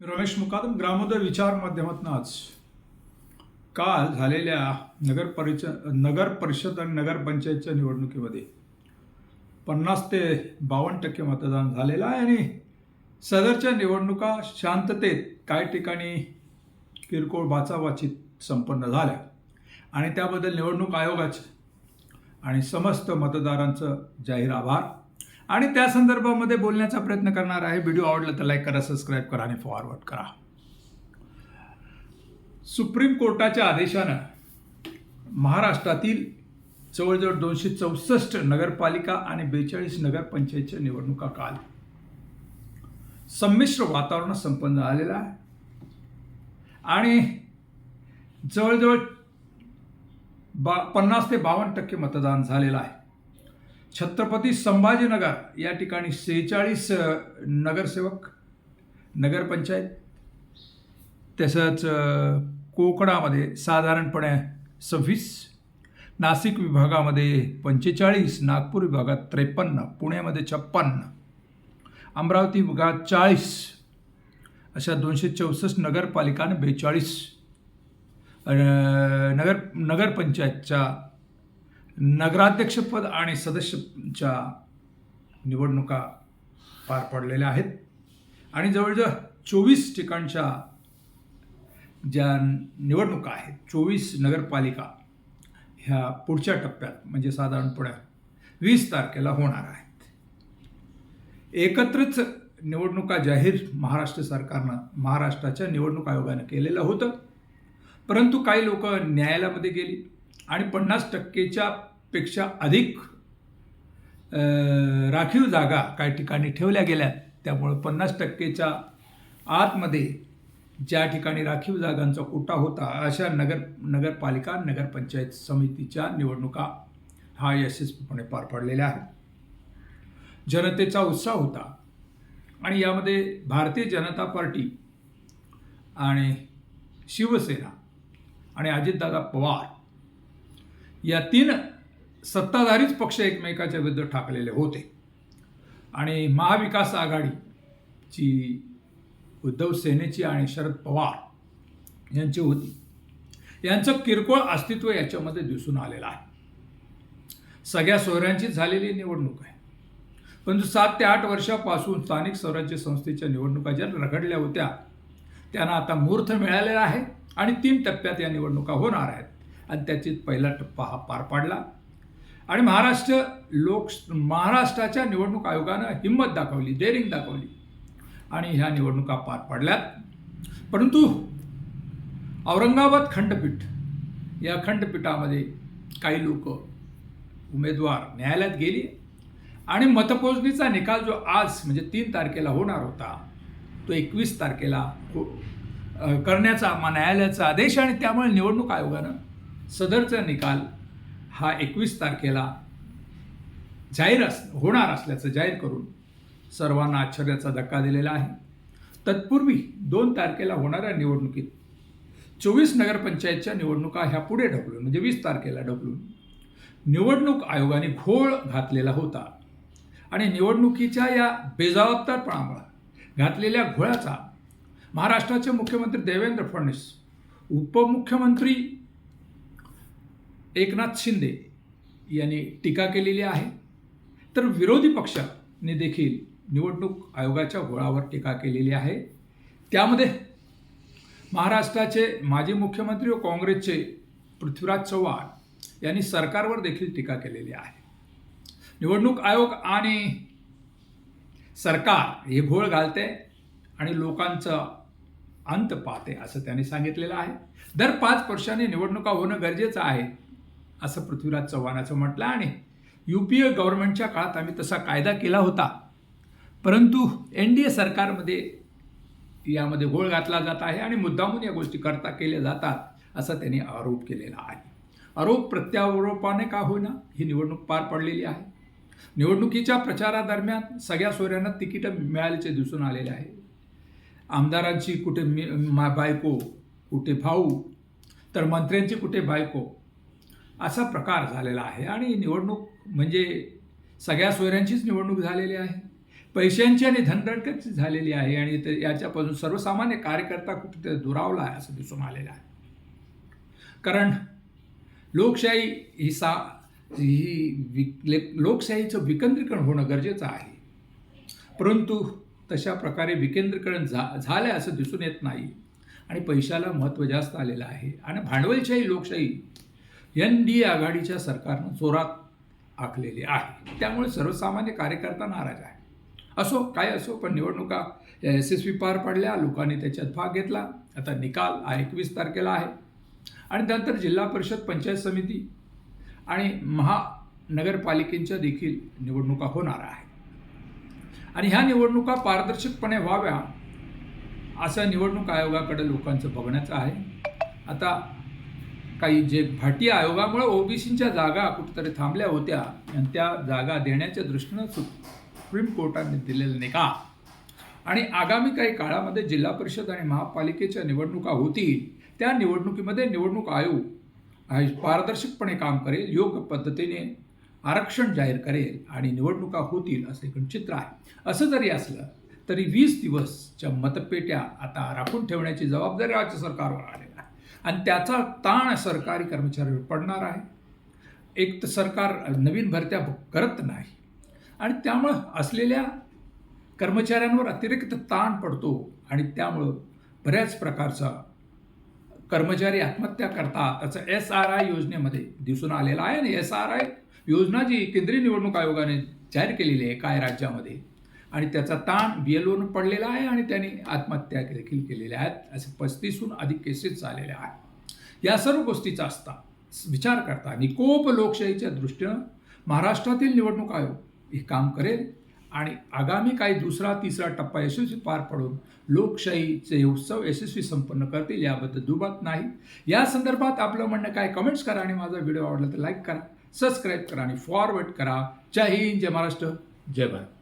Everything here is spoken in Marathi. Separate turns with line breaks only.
मी रमेश मुकादम ग्रामोदय विचार माध्यमातून आज काल झालेल्या नगर परिषद नगर परिषद आणि नगरपंचायतच्या निवडणुकीमध्ये पन्नास ते बावन्न टक्के मतदान झालेलं आहे आणि सदरच्या निवडणुका शांततेत काही ठिकाणी किरकोळ बाचाबाचीत संपन्न झाल्या. आणि त्याबद्दल निवडणूक आयोगाचे आणि समस्त मतदारांचं जाहीर आभार. आणि त्या संदर्भामध्ये बोलण्याचा प्रयत्न करणार आहे. व्हिडिओ आवडला तर लाईक करा सबस्क्राईब करा आणि फॉरवर्ड करा. सुप्रीम कोर्टाच्या आदेशानं महाराष्ट्रातील जवळजवळ दोनशे चौसष्ट नगरपालिका आणि बेचाळीस नगरपंचायतच्या निवडणुका काल संमिश्र वातावरण संपन्न झालेलं आहे. आणि जवळजवळ बा पन्नास ते बावन्न टक्के मतदान झालेलं आहे. छत्रपती संभाजीनगर या ठिकाणी सेहेचाळीस नगरसेवक नगरपंचायत तसंच कोकणामध्ये साधारणपणे सव्वीस नाशिक विभागामध्ये पंचेचाळीस नागपूर विभागात त्रेपन्न पुण्यामध्ये छप्पन्न अमरावती विभागात चाळीस अशा दोनशे चौसष्ट नगरपालिका आणि बेचाळीस नगर नगरपंचायतच्या नगराध्यक्षपद आणि सदस्यच्या निवडणुका पार पडलेल्या आहेत. आणि जवळजवळ चोवीस ठिकाणच्या ज्या निवडणुका आहेत चोवीस नगरपालिका ह्या पुढच्या टप्प्यात म्हणजे साधारणपणे वीस तारखेला होणार आहेत. एकत्रच निवडणुका जाहीर महाराष्ट्र सरकारनं महाराष्ट्राच्या निवडणूक आयोगानं केलेलं होतं. परंतु काही लोक न्यायालयामध्ये गेली आणि पन्नास टक्केच्या पेक्षा अधिक राखीव जागा काही ठिकाणी ठेवल्या गेल्या. त्यामुळं पन्नास टक्केच्या आतमध्ये ज्या ठिकाणी राखीव जागांचा कोटा होता अशा नगर नगरपालिका नगरपंचायत समितीच्या निवडणुका हा यशस्वीपणे पार पडलेल्या आहेत. जनतेचा उत्साह होता. आणि यामध्ये भारतीय जनता पार्टी आणि शिवसेना आणि अजितदादा पवार या तीन सत्ताधारीच पक्ष एकमेकाच्या विरुद्ध ठाकलेले होते. आणि महाविकास आघाडीची उद्धव सेनेची आणि शरद पवार यांची होती. यांचं किरकोळ अस्तित्व याच्यामध्ये दिसून आलेलं आहे. सगळ्या सोहऱ्यांची झालेली निवडणूक आहे. परंतु सात ते आठ वर्षापासून स्थानिक स्वराज्य संस्थेच्या निवडणुका ज्या रखडल्या होत्या त्यांना आता मुहूर्त मिळालेला आहे आणि तीन टप्प्यात या निवडणुका होणार आहेत. आणि त्याची पहिला टप्पा हा पार पाडला. आणि महाराष्ट्र लोक महाराष्ट्राच्या निवडणूक आयोगानं हिंमत दाखवली डेअरिंग दाखवली. आणि ह्या निवडणुका पार पाडल्यात. परंतु औरंगाबाद खंडपीठ या खंडपीठामध्ये काही लोक उमेदवार न्यायालयात गेली. आणि मतपोजणीचा निकाल जो आज म्हणजे तीन तारखेला होणार होता तो एकवीस तारखेला हो करण्याचा मा- न्यायालयाचा आदेश आणि त्यामुळे निवडणूक आयोगानं सदरचा निकाल हा एकवीस तारखेला जाहीर अस होणार असल्याचं जाहीर करून सर्वांना आश्चर्याचा धक्का दिलेला आहे. तत्पूर्वी दोन तारखेला होणाऱ्या निवडणुकीत चोवीस नगरपंचायतच्या निवडणुका ह्या पुढे ढकलून म्हणजे वीस तारखेला ढकलून निवडणूक आयोगाने घोळ घातलेला होता. आणि निवडणुकीच्या या बेजबाबदारपणामुळे घातलेल्या घोळाचा महाराष्ट्राचे मुख्यमंत्री देवेंद्र फडणवीस उपमुख्यमंत्री एकनाथ शिंदे यांनी टीका केलेली आहे. तर विरोधी पक्षाने देखील निवडणूक आयोगाच्या घोळावर टीका केलेली आहे. त्यामध्ये महाराष्ट्राचे माजी मुख्यमंत्री व काँग्रेसचे पृथ्वीराज चव्हाण यांनी सरकारवर देखील टीका केलेली आहे. निवडणूक आयोग आणि सरकार हे घोळ घालते आणि लोकांचं अंत पाहते असं त्यांनी सांगितलेलं आहे. दर पाच वर्षांनी निवडणुका होणं गरजेचं आहे. असं पृथ्वीराज चव्हाणाचं म्हटलं आणि यू पी ए गव्हर्नमेंटच्या काळात आम्ही तसा कायदा केला होता. परंतु एन डी ए सरकारमध्ये यामध्ये घोळ घातला जात आहे आणि मुद्दामून या गोष्टी करता केल्या जातात असा त्यांनी आरोप केलेला आहे. आरोप प्रत्यारोपाने का होईना ही निवडणूक पार पडलेली आहे. निवडणुकीच्या प्रचारादरम्यान सगळ्या सोयऱ्यांना तिकीटं मिळाल्याचे दिसून आलेले आहे. आमदारांची कुठे मी मा बायको कुठे भाऊ तर मंत्र्यांची कुठे बायको असा प्रकार झालेला आहे. आणि निवडणूक म्हणजे सगळ्या सोयऱ्यांचीच निवडणूक झालेली आहे. पैशांची आणि धनदडकच झालेली आहे. आणि ते याच्यापासून सर्वसामान्य कार्यकर्ता कुठे दुरावला आहे असं दिसून आलेलं आहे. कारण लोकशाही ही सा ही विक ले- लोकशाहीचं विकेंद्रीकरण होणं गरजेचं आहे. परंतु तशा प्रकारे विकेंद्रीकरण झा झालं असं दिसून येत नाही. आणि पैशाला महत्त्व जास्त आलेलं आहे. आणि भांडवलशाही लोकशाही एन डी आघाडीच्या सरकारनं जोरात आखलेली आहे. त्यामुळे सर्वसामान्य कार्यकर्ता नाराज आहे. असो काय असो पण निवडणुका यशस्वी पार पडल्या लोकांनी त्याच्यात भाग घेतला. आता निकाल हा एकवीस तारखेला आहे. आणि त्यानंतर जिल्हा परिषद पंचायत समिती आणि महानगरपालिकेच्या देखील निवडणुका होणार आहे. आणि ह्या निवडणुका पारदर्शकपणे व्हाव्या असं निवडणूक आयोगाकडे लोकांचं बघण्याचं आहे. आता काही जे भाटी आयोगामुळे ओबीसीच्या जागा कुठेतरी थांबल्या होत्या आणि त्या जागा देण्याच्या दृष्टीनं सुप्रीम कोर्टाने दिलेला निकाल आणि आगामी काही काळामध्ये जिल्हा परिषद आणि महापालिकेच्या निवडणुका होतील त्या निवडणुकीमध्ये निवडणूक आयोग पारदर्शकपणे काम करेल योग्य पद्धतीने आरक्षण जाहीर करेल आणि निवडणुका होतील असं एकूण चित्र आहे. असं जरी असलं तरी वीस दिवसच्या मतपेट्या आता राखून ठेवण्याची जबाबदारी राज्य सरकारवर आलेला आहे. आणि त्याचा ताण सरकारी कर्मचाऱ्यावर पडणार आहे. एक तर सरकार नवीन भरत्या करत नाही. आणि त्यामुळं असलेल्या कर्मचाऱ्यांवर अतिरिक्त ताण पडतो आणि त्यामुळं बऱ्याच प्रकारचा कर्मचारी आत्महत्या करतात. त्याचं एस आर आय योजनेमध्ये दिसून आलेलं आहे आणि एस आर आय योजना जी केंद्रीय निवडणूक आयोगाने जाहीर केलेली आहे काय राज्यामध्ये आणि त्याचा ताण बी एल पडलेला आहे आणि त्यांनी आत्महत्या देखील केलेल्या आहेत. असे पस्तीसहून अधिक केसेस झालेल्या आहेत. या सर्व गोष्टीचा असता विचार करता निकोप लोकशाहीच्या दृष्टीनं महाराष्ट्रातील निवडणूक आयोग हे काम करेल आणि आगामी काही दुसरा तिसरा टप्पा यशस्वी पार पडून लोकशाहीचे उत्सव यशस्वी संपन्न करतील याबद्दल दुमत नाही. या संदर्भात आपलं म्हणणं काय? कमेंट्स करा आणि माझा व्हिडिओ आवडला तर लाईक करा सबस्क्राईब करा आणि फॉरवर्ड करा. जय हिंद जय महाराष्ट्र. जय भारत.